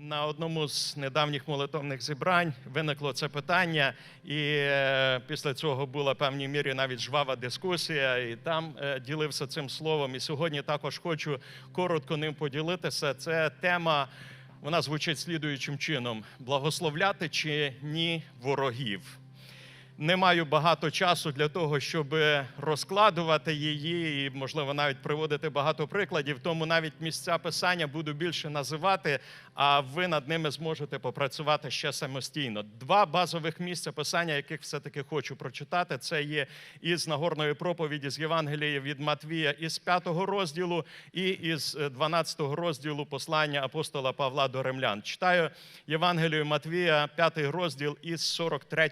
На одному з недавніх молитовних зібрань виникло це питання, і е, після цього була певній мірі навіть жвава дискусія, і там е, ділився цим словом. І сьогодні також хочу коротко ним поділитися. Це тема, вона звучить слідуючим чином: благословляти чи ні ворогів. Не маю багато часу для того, щоб розкладувати її, і можливо навіть приводити багато прикладів. Тому навіть місця писання буду більше називати, а ви над ними зможете попрацювати ще самостійно. Два базових місця писання, яких все-таки хочу прочитати, це є із Нагорної проповіді з Євангелія від Матвія із 5 розділу і із 12 розділу послання апостола Павла до римлян. Читаю Євангелію Матвія, 5 розділ із 43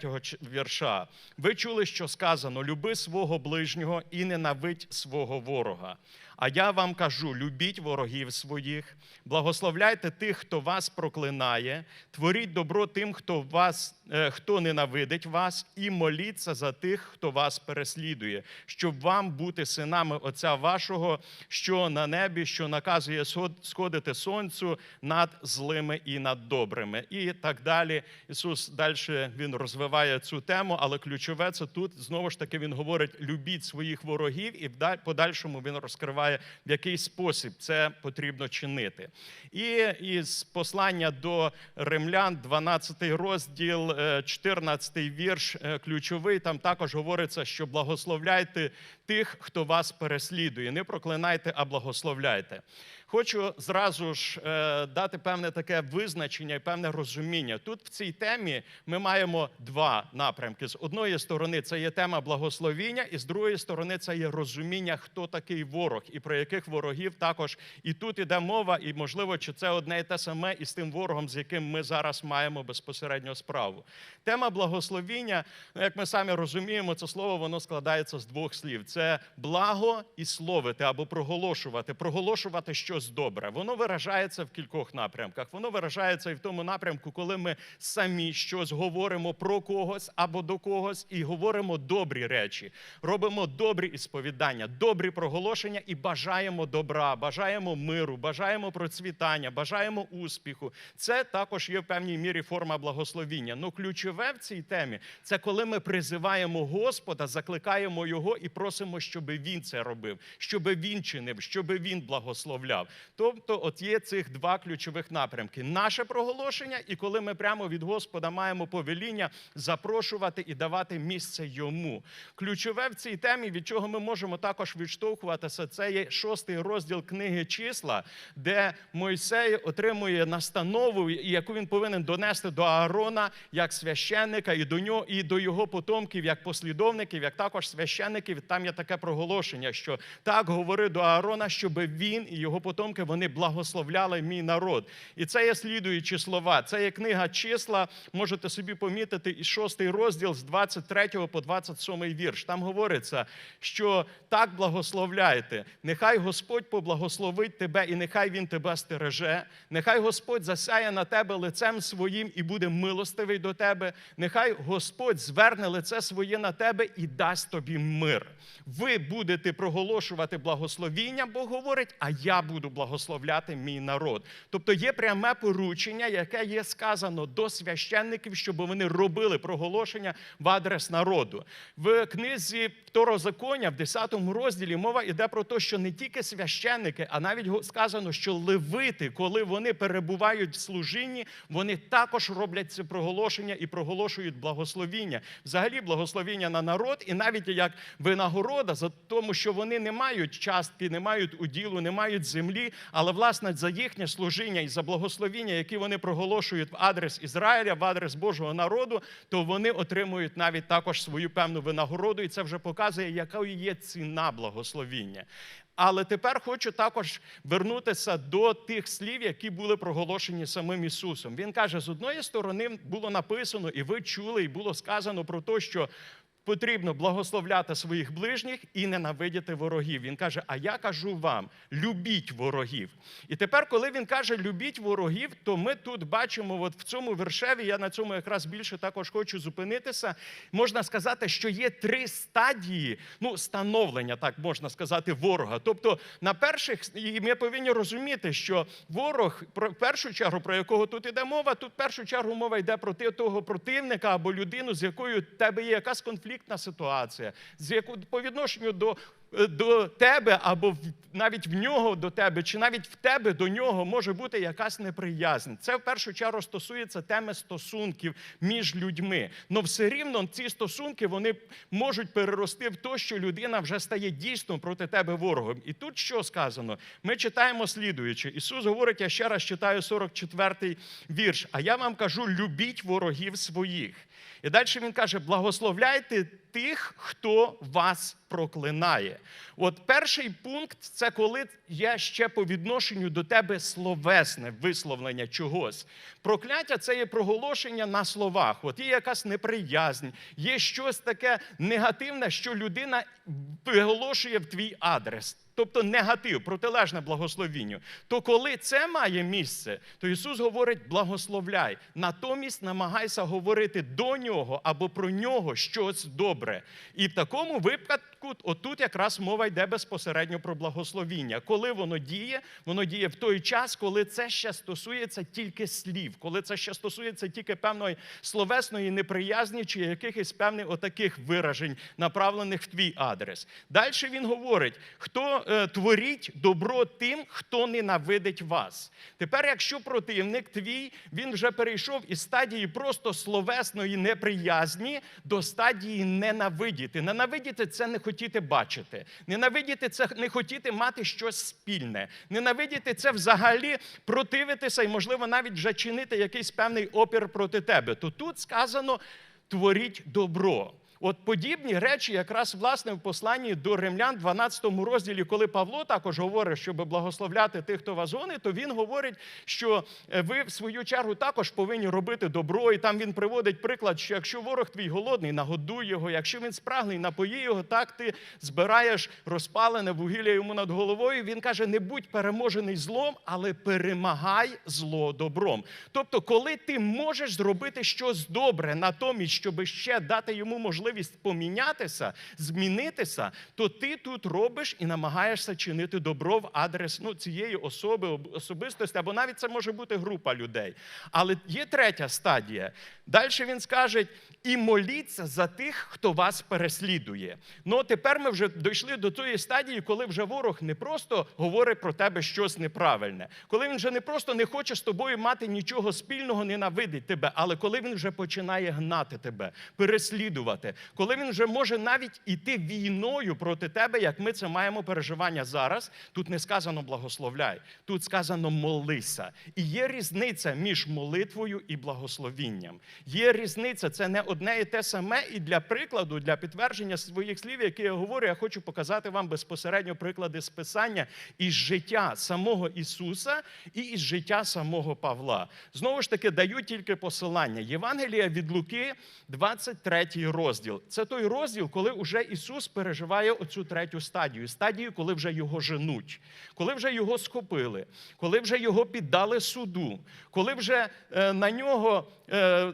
вірша. Ви чули, що сказано: люби свого ближнього і ненавидь свого ворога. А я вам кажу: любіть ворогів своїх, благословляйте тих, хто вас проклинає, творіть добро тим, хто вас, е, хто ненавидить вас, і моліться за тих, хто вас переслідує, щоб вам бути синами Отця вашого, що на небі, що наказує сход- сходити сонцю над злими і над добрими. І так далі. Ісус далі він розвиває цю тему, але ключове це тут знову ж таки він говорить: любіть своїх ворогів, і в подальшому він розкриває, в який спосіб це потрібно чинити. І із послання до римлян, 12 розділ, е, 14 вірш, е, ключовий. Там також говориться, що благословляйте тих, хто вас переслідує. Не проклинайте, а благословляйте. Хочу зразу ж е, дати певне таке визначення і певне розуміння. Тут в цій темі ми маємо два напрямки. З одної сторони, це є тема благословіння, і з другої сторони, це є розуміння, хто такий ворог і про яких ворогів також і тут іде мова, і можливо, чи це одне і те саме із тим ворогом, з яким ми зараз маємо безпосередньо справу. Тема благословіння, ну, як ми самі розуміємо, це слово воно складається з двох слів: це благо і словити або проголошувати, проголошувати щось добре. Воно виражається в кількох напрямках. Воно виражається і в тому напрямку, коли ми самі щось говоримо про когось або до когось і говоримо добрі речі, робимо добрі ісповідання, добрі проголошення і бажаємо добра, бажаємо миру, бажаємо процвітання, бажаємо успіху. Це також є в певній мірі форма благословіння. Ну, ключове в цій темі це коли ми призиваємо Господа, закликаємо його і просимо, щоб він це робив, щоб він чинив, щоб він благословляв. Тобто, от є цих два ключових напрямки: наше проголошення, і коли ми прямо від Господа маємо повеління запрошувати і давати місце йому. Ключове в цій темі, від чого ми можемо також відштовхуватися, це є шостий розділ книги числа, де Мойсей отримує настанову, яку він повинен донести до Аарона як священника, і до нього, і до його потомків, як послідовників, як також священників. Там є таке проголошення, що так говори до Аарона, щоб він і його потомки вони благословляли мій народ. І це є слідуючі слова. Це є книга числа. Можете собі помітити, і шостий розділ з 23 по 27 вірш. Там говориться, що так благословляйте. Нехай Господь поблагословить тебе, і нехай Він тебе стереже. Нехай Господь засяє на тебе лицем своїм і буде милостивий до тебе. Нехай Господь зверне лице своє на тебе і дасть тобі мир. Ви будете проголошувати благословіння, Бог говорить, а я буду благословляти мій народ. Тобто є пряме поручення, яке є сказано до священників, щоб вони робили проголошення в адрес народу. В книзі Второзаконня, в 10 розділі, мова йде про те, що не тільки священники, а навіть сказано, що левити, коли вони перебувають в служінні, вони також роблять це проголошення і проголошують благословіння. Взагалі, благословіння на народ, і навіть як винагорода за тому, що вони не мають частки, не мають уділу, не мають землі, але власне за їхнє служіння і за благословіння, які вони проголошують в адрес Ізраїля, в адрес Божого народу, то вони отримують навіть також свою певну винагороду, і це вже показує, яка є ціна благословіння. Але тепер хочу також вернутися до тих слів, які були проголошені самим Ісусом. Він каже: з одної сторони було написано, і ви чули, і було сказано про те, що потрібно благословляти своїх ближніх і ненавидіти ворогів. Він каже: А я кажу вам: любіть ворогів. І тепер, коли він каже любіть ворогів, то ми тут бачимо, от в цьому вершеві, я на цьому якраз більше також хочу зупинитися. Можна сказати, що є три стадії ну, становлення, так можна сказати, ворога. Тобто, на перших і ми повинні розуміти, що ворог, в першу чергу, про якого тут іде мова, тут в першу чергу мова йде про того противника або людину, з якою тебе є якась конфліктна ситуація, з яку по відношенню до. До тебе, або в- навіть в нього до тебе, чи навіть в тебе до нього може бути якась неприязнь. Це в першу чергу стосується теми стосунків між людьми. Но все рівно ці стосунки вони можуть перерости в те, що людина вже стає дійсно проти тебе ворогом. І тут що сказано? Ми читаємо слідуючи. Ісус говорить, я ще раз читаю 44-й вірш. А я вам кажу: любіть ворогів своїх. І далі він каже: благословляйте тих, хто вас проклинає. От перший пункт це коли є ще по відношенню до тебе словесне висловлення чогось. Прокляття це є проголошення на словах. От є якась неприязнь, є щось таке негативне, що людина виголошує в твій адрес. Тобто негатив, протилежне благословінню. То коли це має місце, то Ісус говорить: благословляй. Натомість намагайся говорити до нього або про нього щось добре. І в такому випадку, отут якраз мова йде безпосередньо про благословіння. Коли воно діє, воно діє в той час, коли це ще стосується тільки слів, коли це ще стосується тільки певної словесної неприязні чи якихось певних отаких виражень, направлених в твій адрес. Далі він говорить: хто е, творіть добро тим, хто ненавидить вас. Тепер, якщо противник твій, він вже перейшов із стадії просто словесної неприязні до стадії ненавидіти. Ненавидіти це не хотіти бачити. Ненавидіти це не хотіти мати щось спільне. Ненавидіти це взагалі противитися і, можливо, навіть вже чинити якийсь певний опір проти тебе. То тут сказано творіть добро. От подібні речі, якраз власне в посланні до римлян, 12 розділі, коли Павло також говорить, щоб благословляти тих, хто вас гонить, то він говорить, що е, ви в свою чергу також повинні робити добро. І там він приводить приклад, що якщо ворог твій голодний, нагодуй його, якщо він спрагний, напої його, так ти збираєш розпалене вугілля йому над головою. Він каже: не будь переможений злом, але перемагай зло добром. Тобто, коли ти можеш зробити щось добре, натомість, щоб ще дати йому можливість помінятися, змінитися, то ти тут робиш і намагаєшся чинити добро в адрес ну, цієї особи, об- особистості, або навіть це може бути група людей. Але є третя стадія. Далі він скаже: і моліться за тих, хто вас переслідує. Ну тепер ми вже дійшли до тої стадії, коли вже ворог не просто говорить про тебе щось неправильне, коли він вже не просто не хоче з тобою мати нічого спільного, ненавидить тебе, але коли він вже починає гнати тебе, переслідувати, коли він вже може навіть іти війною проти тебе, як ми це маємо переживання зараз. Тут не сказано благословляй, тут сказано молися. І є різниця між молитвою і благословінням. Є різниця, це не одне і те саме. І для прикладу, для підтвердження своїх слів, які я говорю, я хочу показати вам безпосередньо приклади з писання із життя самого Ісуса і із життя самого Павла. Знову ж таки, даю тільки посилання. Євангелія від Луки, 23 розділ. Це той розділ, коли вже Ісус переживає оцю третю стадію, стадію, коли вже його женуть, коли вже його схопили, коли вже його піддали суду, коли вже е, на нього. Е,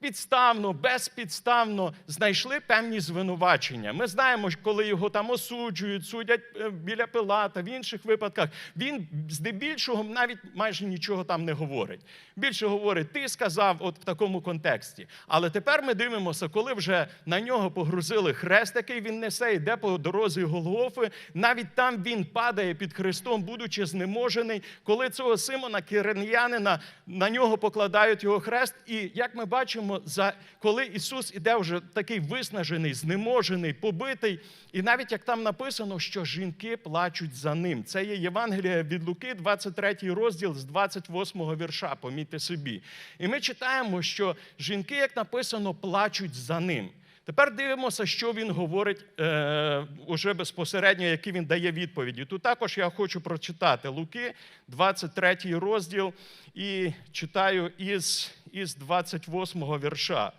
Підставно, безпідставно знайшли певні звинувачення. Ми знаємо, коли його там осуджують, судять е, біля Пилата, в інших випадках. Він здебільшого навіть майже нічого там не говорить. Більше говорить, ти сказав, от в такому контексті. Але тепер ми дивимося, коли вже на нього погрузили хрест, який він несе, йде по дорозі Голгофи. Навіть там він падає під хрестом, будучи знеможений. Коли цього Симона Киренянина на нього покладають його хрест, і як ми бачимо, за коли Ісус іде вже такий виснажений, знеможений, побитий, і навіть як там написано, що жінки плачуть за ним. Це є Євангелія від Луки, 23 розділ з 28 вірша. Помітьте собі. І ми читаємо, що жінки, як написано, плачуть за ним. Тепер дивимося, що він говорить е, уже безпосередньо, які він дає відповіді. Тут також я хочу прочитати Луки, 23 розділ, і читаю із, із 28 вірша.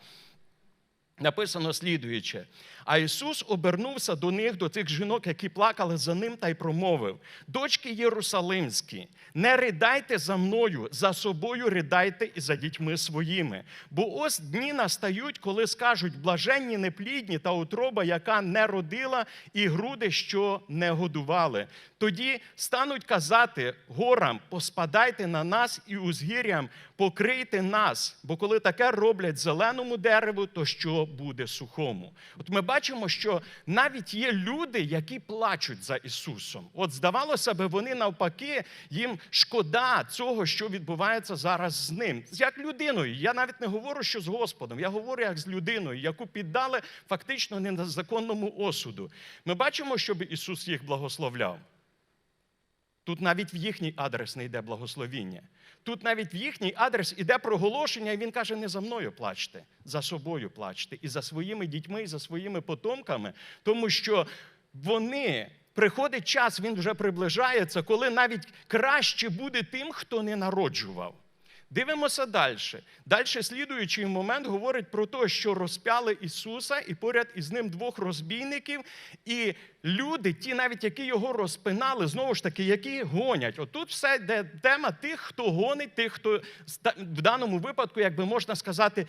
Написано слідуюче. А Ісус обернувся до них, до тих жінок, які плакали за ним, та й промовив: Дочки Єрусалимські, не ридайте за мною, за собою ридайте і за дітьми своїми. Бо ось дні настають, коли скажуть блаженні, неплідні та утроба, яка не родила, і груди, що не годували. Тоді стануть казати горам, поспадайте на нас і узгір'ям, покрийте нас. Бо коли таке роблять зеленому дереву, то що буде сухому? От ми бачимо, що навіть є люди, які плачуть за Ісусом. От здавалося би, вони навпаки, їм шкода цього, що відбувається зараз з ним. Як людиною. Я навіть не говорю, що з Господом. Я говорю як з людиною, яку піддали фактично незаконному осуду. Ми бачимо, щоб Ісус їх благословляв. Тут навіть в їхній адрес не йде благословіння. Тут навіть в їхній адрес іде проголошення, і він каже: не за мною плачте, за собою плачте, і за своїми дітьми, і за своїми потомками, тому що вони. Приходить час, він вже приближається, коли навіть краще буде тим, хто не народжував. Дивимося далі. Далі слідуючий момент говорить про те, що розпяли Ісуса, і поряд із ним двох розбійників, і люди, ті, навіть які його розпинали, знову ж таки, які гонять. Отут все йде тема тих, хто гонить, тих, хто в даному випадку, як би можна сказати,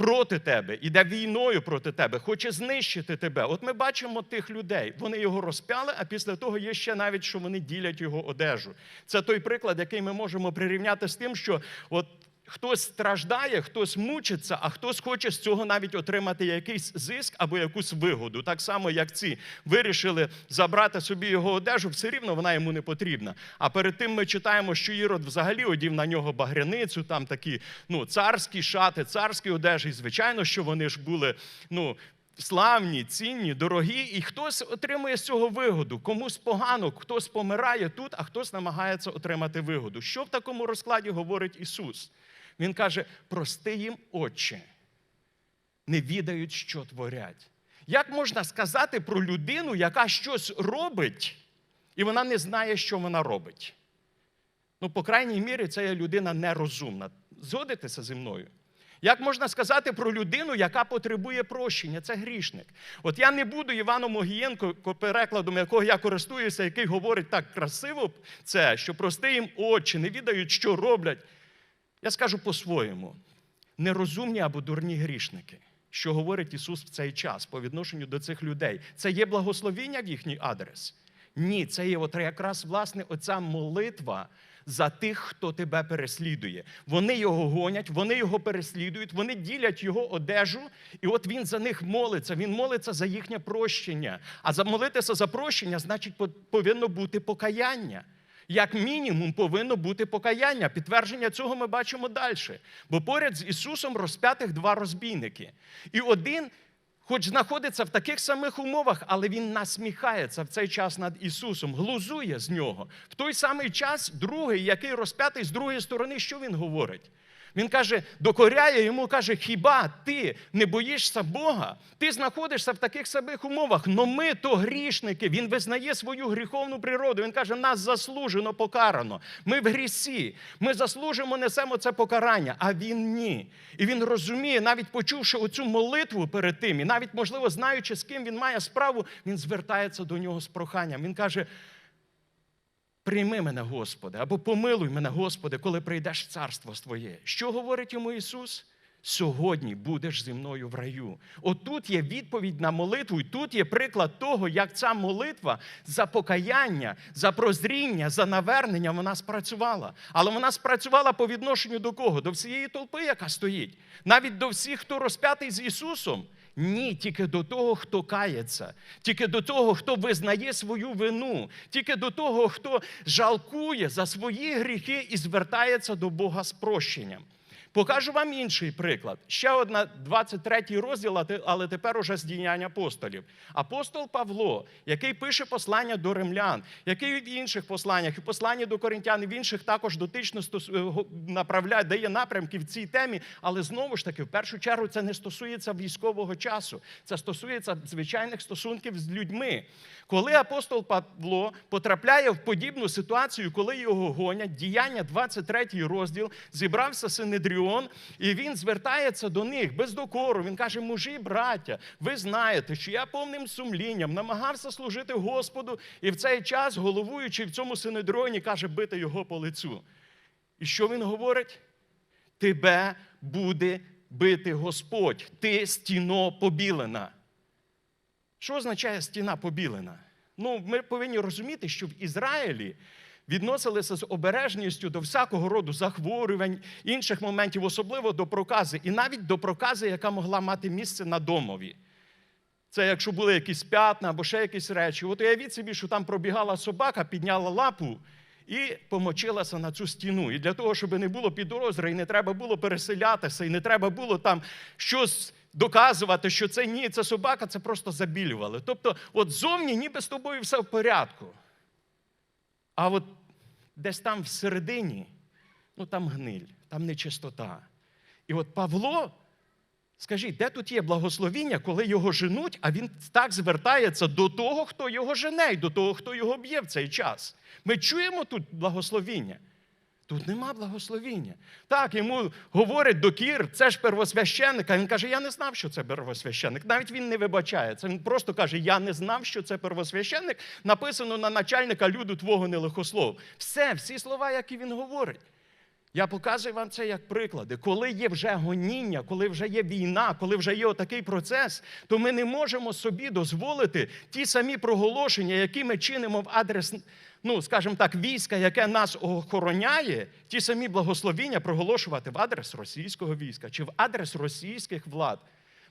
проти тебе, іде війною проти тебе, хоче знищити тебе. От ми бачимо тих людей. Вони його розпяли, а після того є ще навіть, що вони ділять його одежу. Це той приклад, який ми можемо прирівняти з тим, що от. Хтось страждає, хтось мучиться, а хтось хоче з цього навіть отримати якийсь зиск або якусь вигоду. Так само, як ці вирішили забрати собі його одежу, все рівно вона йому не потрібна. А перед тим ми читаємо, що Ірод взагалі одів на нього багряницю, там такі ну, царські шати, царські одежі. І звичайно, що вони ж були ну, славні, цінні, дорогі, і хтось отримує з цього вигоду. Комусь погано, хтось помирає тут, а хтось намагається отримати вигоду. Що в такому розкладі говорить Ісус? Він каже: прости їм, Отче, не відають, що творять. Як можна сказати про людину, яка щось робить, і вона не знає, що вона робить? Ну, по крайній мірі, це людина нерозумна. Згодитеся зі мною? Як можна сказати про людину, яка потребує прощення? Це грішник. От я не буду Іваном Огієнко, перекладом якого я користуюся, який говорить так красиво, це, що прости їм очі, не відають, що роблять. Я скажу по-своєму: нерозумні або дурні грішники, що говорить Ісус в цей час по відношенню до цих людей. Це є благословіння в їхній адрес? Ні, це є от якраз власне оця молитва за тих, хто тебе переслідує. Вони його гонять, вони його переслідують, вони ділять його одежу, і от він за них молиться. Він молиться за їхнє прощення. А за молитися за прощення, значить, повинно бути покаяння. Як мінімум повинно бути покаяння. Підтвердження цього ми бачимо далі. Бо поряд з Ісусом розп'ятих два розбійники. І один, хоч знаходиться в таких самих умовах, але він насміхається в цей час над Ісусом, глузує з нього. В той самий час другий, який розп'ятий з другої сторони, що він говорить? Він каже, докоряє йому, каже, хіба ти не боїшся Бога? Ти знаходишся в таких самих умовах, но ми то грішники. Він визнає свою гріховну природу. Він каже, нас заслужено покарано. Ми в грісі, ми заслужимо, несемо це покарання, а він ні. І він розуміє, навіть почувши оцю молитву перед тим, і навіть, можливо, знаючи, з ким він має справу, він звертається до нього з проханням. Він каже, Прийми мене, Господи, або помилуй мене, Господи, коли прийдеш в царство Твоє. Що говорить йому Ісус? Сьогодні будеш зі мною в раю. Отут є відповідь на молитву, і тут є приклад того, як ця молитва за покаяння, за прозріння, за навернення вона спрацювала. Але вона спрацювала по відношенню до кого? До всієї толпи, яка стоїть, навіть до всіх, хто розп'ятий з Ісусом. Ні, тільки до того, хто кається, тільки до того, хто визнає свою вину, тільки до того, хто жалкує за свої гріхи і звертається до Бога з прощенням. Покажу вам інший приклад. Ще одна 23 розділ, але тепер уже з діяння апостолів. Апостол Павло, який пише послання до римлян, який в інших посланнях, і послання до коринтян, і в інших також дотично направляє, дає напрямки в цій темі, але знову ж таки, в першу чергу, це не стосується військового часу, це стосується звичайних стосунків з людьми. Коли апостол Павло потрапляє в подібну ситуацію, коли його гонять, діяння 23 розділ, зібрався Синедріон, центуріон, і він звертається до них без докору. Він каже: мужі, браття, ви знаєте, що я повним сумлінням намагався служити Господу, і в цей час, головуючий в цьому синедроні, каже бити його по лицю. І що він говорить? Тебе буде бити Господь, ти стіно побілена. Що означає стіна побілена? Ну, ми повинні розуміти, що в Ізраїлі відносилися з обережністю до всякого роду захворювань, інших моментів, особливо до прокази, і навіть до прокази, яка могла мати місце на домові. Це якщо були якісь п'ятна або ще якісь речі. От уявіть собі, що там пробігала собака, підняла лапу і помочилася на цю стіну. І для того, щоб не було підозри, і не треба було переселятися, і не треба було там щось доказувати, що це ні, це собака, це просто забілювали. Тобто, от зовні ніби з тобою все в порядку. А от десь там всередині, ну там гниль, там нечистота. І от Павло, скажіть, де тут є благословіння, коли його женуть, а він так звертається до того, хто його жене, і до того, хто його б'є в цей час. Ми чуємо тут благословіння. Тут нема благословіння. Так, йому говорить докір, це ж первосвященник. А він каже: Я не знав, що це первосвященник. Навіть він не вибачається. Він просто каже: Я не знав, що це первосвященник. Написано на начальника люду твого нелихослов. Все, всі слова, які він говорить. Я показую вам це як приклади. Коли є вже гоніння, коли вже є війна, коли вже є отакий процес, то ми не можемо собі дозволити ті самі проголошення, які ми чинимо в адрес, ну скажімо так, війська, яке нас охороняє, ті самі благословіння проголошувати в адрес російського війська чи в адрес російських влад.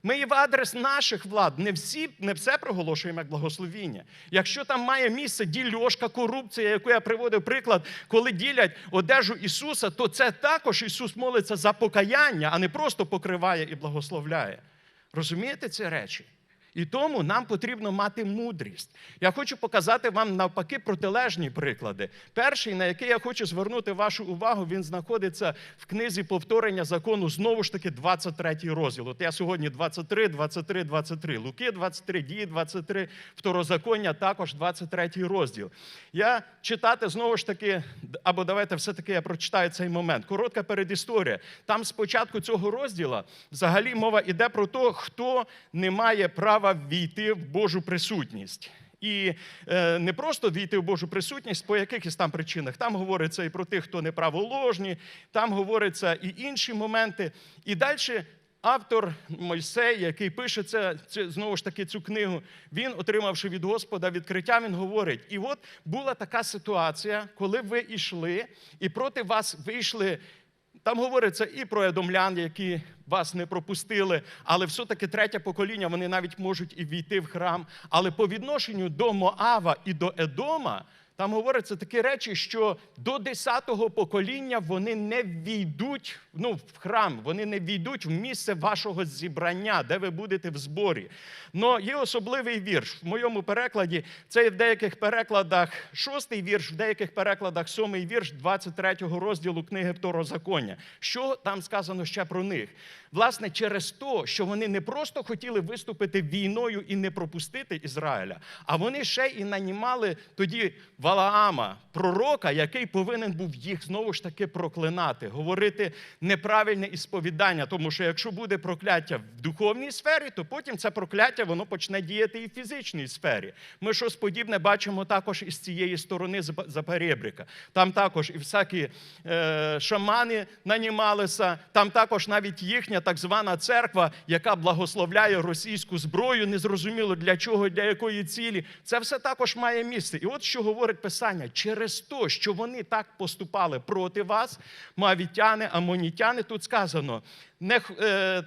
Ми і в адрес наших влад не всі, не все проголошуємо як благословіння. Якщо там має місце дільошка, корупція, яку я приводив приклад, коли ділять одежу Ісуса, то це також Ісус молиться за покаяння, а не просто покриває і благословляє. Розумієте ці речі? І тому нам потрібно мати мудрість. Я хочу показати вам навпаки протилежні приклади. Перший, на який я хочу звернути вашу увагу, він знаходиться в книзі повторення закону, знову ж таки, 23 розділ. От я сьогодні 23, 23, 23. Луки 23, дії 23, второзаконня також 23 розділ. Я читати знову ж таки, або давайте все-таки я прочитаю цей момент. Коротка передісторія. Там спочатку цього розділу взагалі мова йде про те, хто не має права війти в Божу присутність. І е, не просто війти в Божу присутність по якихось там причинах. Там говориться і про тих, хто неправоложні, там говориться і інші моменти. І далі автор Мойсей, який пише це, це знову ж таки цю книгу, він, отримавши від Господа відкриття, він говорить: і от була така ситуація, коли ви йшли, і проти вас вийшли. Там говориться і про едомлян, які вас не пропустили, але все-таки третє покоління вони навіть можуть і війти в храм. Але по відношенню до Моава і до Едома, там говориться такі речі, що до 10-го покоління вони не війдуть ну, в храм, вони не війдуть в місце вашого зібрання, де ви будете в зборі. Но є особливий вірш. В моєму перекладі це в деяких перекладах шостий вірш, в деяких перекладах сьомий вірш 23-го розділу книги Второзаконня. Що там сказано ще про них? Власне, через те, що вони не просто хотіли виступити війною і не пропустити Ізраїля, а вони ще і нанімали тоді Валаама, пророка, який повинен був їх знову ж таки проклинати, говорити неправильне ісповідання. Тому що якщо буде прокляття в духовній сфері, то потім це прокляття воно почне діяти і в фізичній сфері. Ми щось подібне бачимо також із цієї сторони Запорєбрика. Там також і всякі е, шамани нанімалися, там також навіть їхня так звана церква, яка благословляє російську зброю, незрозуміло для чого, для якої цілі. Це все також має місце. І от що говорить Писання: через те, що вони так поступали проти вас, мавітяни, амонітяни, тут сказано, не. Е,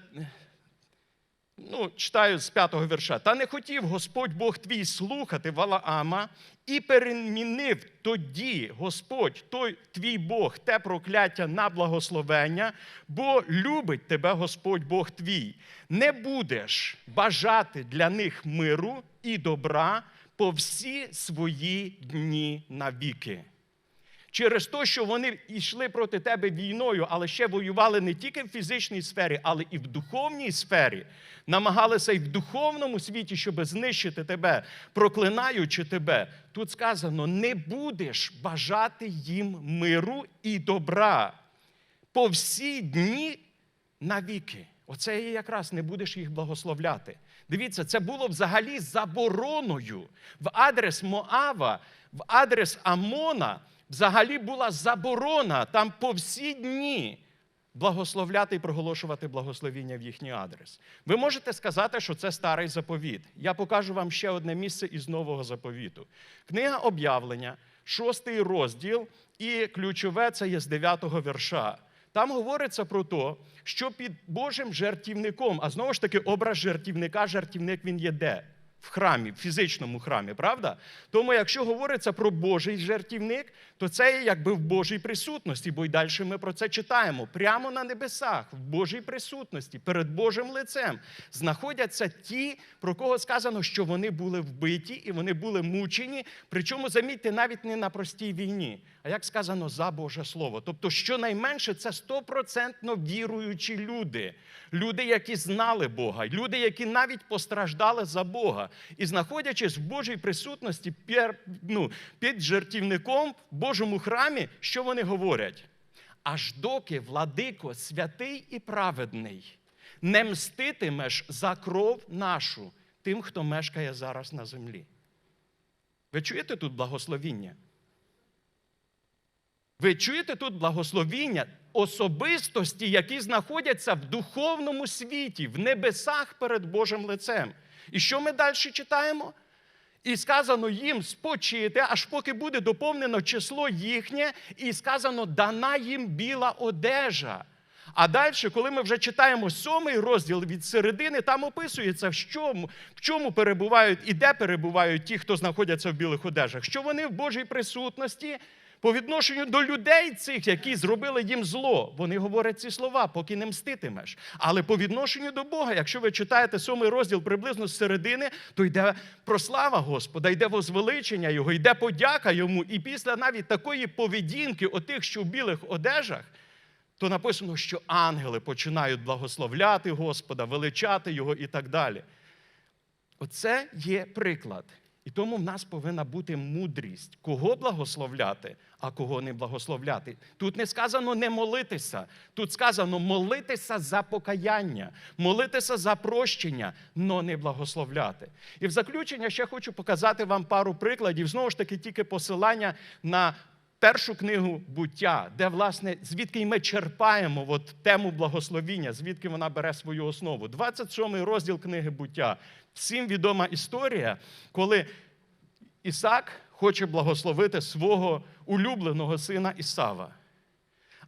Ну, читаю з п'ятого вірша. Та не хотів Господь Бог твій слухати Валаама і перемінив тоді Господь, той твій Бог, те прокляття на благословення, бо любить тебе Господь Бог твій. Не будеш бажати для них миру і добра по всі свої дні навіки через те, що вони йшли проти тебе війною, але ще воювали не тільки в фізичній сфері, але і в духовній сфері, намагалися і в духовному світі, щоб знищити тебе, проклинаючи тебе. Тут сказано: не будеш бажати їм миру і добра по всі дні навіки. Оце і якраз не будеш їх благословляти. Дивіться, це було взагалі забороною в адрес Моава, в адрес Амона. Взагалі була заборона там по всі дні благословляти і проголошувати благословіння в їхній адрес. Ви можете сказати, що це старий заповіт. Я покажу вам ще одне місце із нового заповіту. Книга об'явлення, шостий розділ, і ключове це є з 9-го вірша. Там говориться про те, що під Божим жертівником, а знову ж таки, образ жертівника, жертівник він є де? В храмі, в фізичному храмі, правда? Тому, якщо говориться про Божий жертівник, то це є якби в Божій присутності, бо й далі ми про це читаємо. Прямо на небесах, в Божій присутності, перед Божим лицем знаходяться ті, про кого сказано, що вони були вбиті і вони були мучені. Причому, замітьте, навіть не на простій війні, а як сказано за Боже Слово. Тобто, щонайменше, це стопроцентно віруючі люди, люди, які знали Бога, люди, які навіть постраждали за Бога. І знаходячись в Божій присутності пер- ну, під жертівником в Божому храмі, що вони говорять? Аж доки владико святий і праведний, не мститимеш за кров нашу тим, хто мешкає зараз на землі. Ви чуєте тут благословіння? Ви чуєте тут благословіння особистості, які знаходяться в духовному світі, в небесах перед Божим лицем. І що ми далі читаємо? І сказано їм спочити, аж поки буде доповнено число їхнє, і сказано, дана їм біла одежа. А далі, коли ми вже читаємо сьомий розділ від середини, там описується, в чому, в чому перебувають і де перебувають ті, хто знаходяться в білих одежах, що вони в Божій присутності по відношенню до людей цих, які зробили їм зло. Вони говорять ці слова, поки не мститимеш. Але по відношенню до Бога, якщо ви читаєте сьомий розділ приблизно з середини, то йде прослава Господа, йде возвеличення Його, йде подяка йому. І після навіть такої поведінки, отих, що в білих одежах, то написано, що ангели починають благословляти Господа, величати Його і так далі. Оце є приклад. І тому в нас повинна бути мудрість, кого благословляти, а кого не благословляти. Тут не сказано не молитися, тут сказано молитися за покаяння, молитися за прощення, но не благословляти. І в заключення ще хочу показати вам пару прикладів. Знову ж таки, тільки посилання на першу книгу буття, де, власне, звідки ми черпаємо от тему благословіння, звідки вона бере свою основу. 27 розділ книги буття. Всім відома історія, коли Ісак хоче благословити свого улюбленого сина Ісава.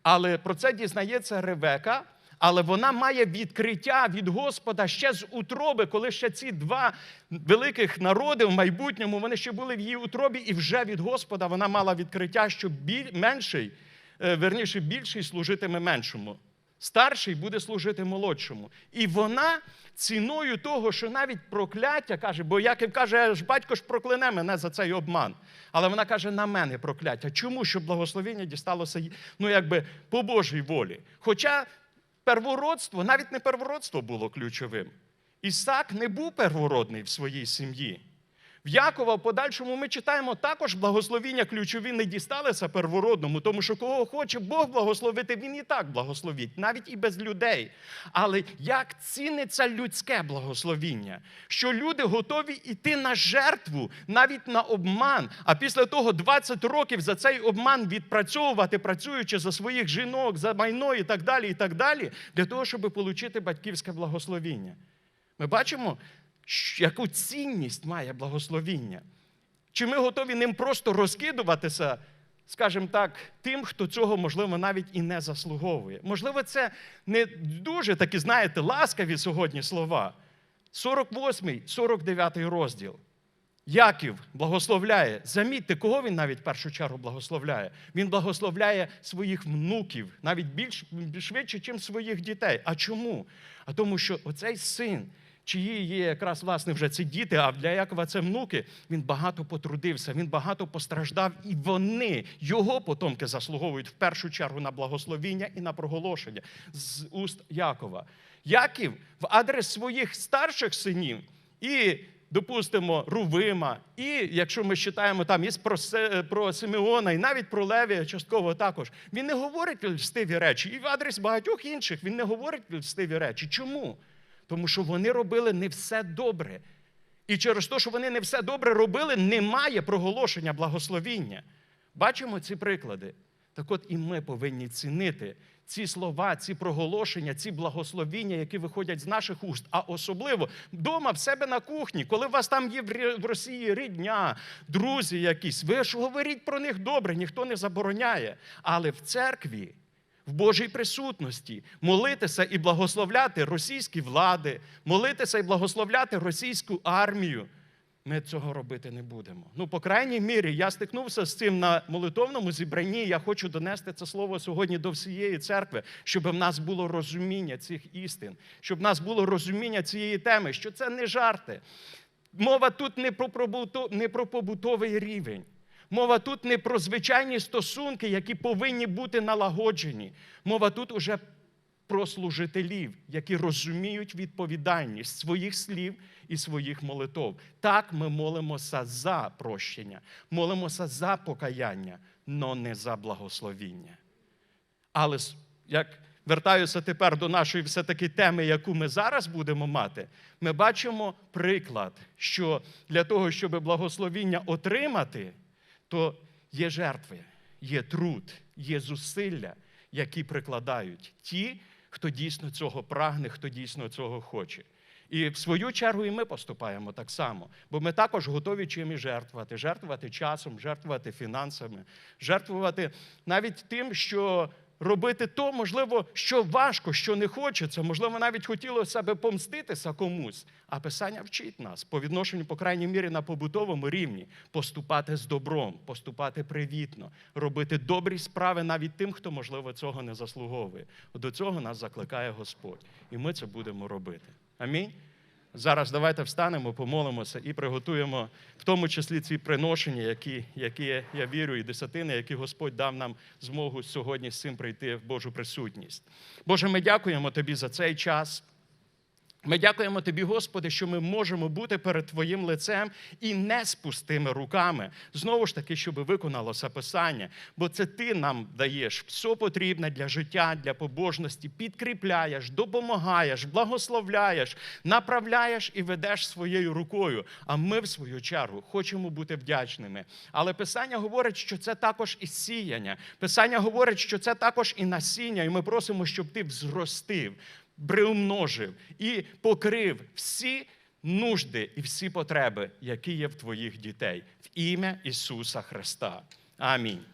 Але про це дізнається Ревека. Але вона має відкриття від Господа ще з утроби, коли ще ці два великих народи в майбутньому вони ще були в її утробі, і вже від Господа вона мала відкриття, що біль, менший, е, верніше, більший служитиме меншому. Старший буде служити молодшому. І вона ціною того, що навіть прокляття каже, бо Яків каже, ж батько ж прокляне мене за цей обман. Але вона каже, на мене прокляття. Чому? Щоб благословення дісталося ну, якби, по Божій волі. Хоча первородство, навіть не первородство було ключовим. Ісак не був первородний в своїй сім'ї. В Якова в подальшому ми читаємо також благословіння ключові не дісталися первородному, тому що кого хоче Бог благословити, він і так благословить, навіть і без людей. Але як ціниться людське благословіння, що люди готові йти на жертву, навіть на обман, а після того 20 років за цей обман відпрацьовувати, працюючи за своїх жінок, за майно і так далі, і так далі, для того, щоб отримати батьківське благословіння. Ми бачимо, яку цінність має благословіння. Чи ми готові ним просто розкидуватися, скажімо так, тим, хто цього, можливо, навіть і не заслуговує? Можливо, це не дуже такі, знаєте, ласкаві сьогодні слова. 48, 49 розділ. Яків благословляє. Замітьте, кого він навіть в першу чергу благословляє. Він благословляє своїх внуків, навіть більш швидше, ніж своїх дітей. А чому? А тому, що оцей син, чиї є якраз власне вже ці діти, а для Якова це внуки, він багато потрудився, він багато постраждав, і вони, його потомки, заслуговують в першу чергу на благословіння і на проголошення з уст Якова. Яків в адрес своїх старших синів і допустимо, Рувима, і якщо ми читаємо там із про, про Симеона, і навіть про Левія частково також, він не говорить льстиві речі. І в адрес багатьох інших він не говорить льстиві речі. Чому? Тому що вони робили не все добре. І через те, що вони не все добре робили, немає проголошення благословіння. Бачимо ці приклади. Так от і ми повинні цінити ці слова, ці проголошення, ці благословіння, які виходять з наших уст, а особливо вдома в себе на кухні, коли у вас там є в Росії рідня, друзі якісь, ви ж говоріть про них добре, ніхто не забороняє. Але в церкві в Божій присутності, молитися і благословляти російські влади, молитися і благословляти російську армію. Ми цього робити не будемо. Ну, по крайній мірі, я стикнувся з цим на молитовному зібранні. Я хочу донести це слово сьогодні до всієї церкви, щоб в нас було розуміння цих істин, щоб в нас було розуміння цієї теми, що це не жарти. Мова тут не про, побутовий рівень. Мова тут не про звичайні стосунки, які повинні бути налагоджені. Мова тут уже про служителів, які розуміють відповідальність своїх слів і своїх молитов. Так ми молимося за прощення, молимося за покаяння, но не за благословіння. Але як вертаюся тепер до нашої все-таки теми, яку ми зараз будемо мати, ми бачимо приклад, що для того, щоб благословіння отримати, то є жертви, є труд, є зусилля, які прикладають ті, хто дійсно цього прагне, хто дійсно цього хоче. І в свою чергу і ми поступаємо так само, бо ми також готові чимось жертвувати, жертвувати часом, жертвувати фінансами, жертвувати навіть тим, що робити то, можливо, що важко, що не хочеться, можливо, навіть хотілося би помститися комусь. А Писання вчить нас по відношенню, по крайній мірі, на побутовому рівні поступати з добром, поступати привітно, робити добрі справи навіть тим, хто, можливо, цього не заслуговує. До цього нас закликає Господь, і ми це будемо робити. Амінь. Зараз давайте встанемо, помолимося і приготуємо в тому числі ці приношення, які, які я вірю, і десятини, які Господь дав нам змогу сьогодні з цим прийти в Божу присутність. Боже, ми дякуємо Тобі за цей час. Ми дякуємо Тобі, Господи, що ми можемо бути перед Твоїм лицем і не з пустими руками. Знову ж таки, щоб виконалося Писання, бо це Ти нам даєш все потрібне для життя, для побожності, підкріпляєш, допомагаєш, благословляєш, направляєш і ведеш своєю рукою. А ми, в свою чергу, хочемо бути вдячними. Але Писання говорить, що це також і сіяння. Писання говорить, що це також і насіння, і ми просимо, щоб ти взростив приумножив і покрив всі нужди і всі потреби, які є в твоїх дітей, в ім'я Ісуса Христа. Амінь.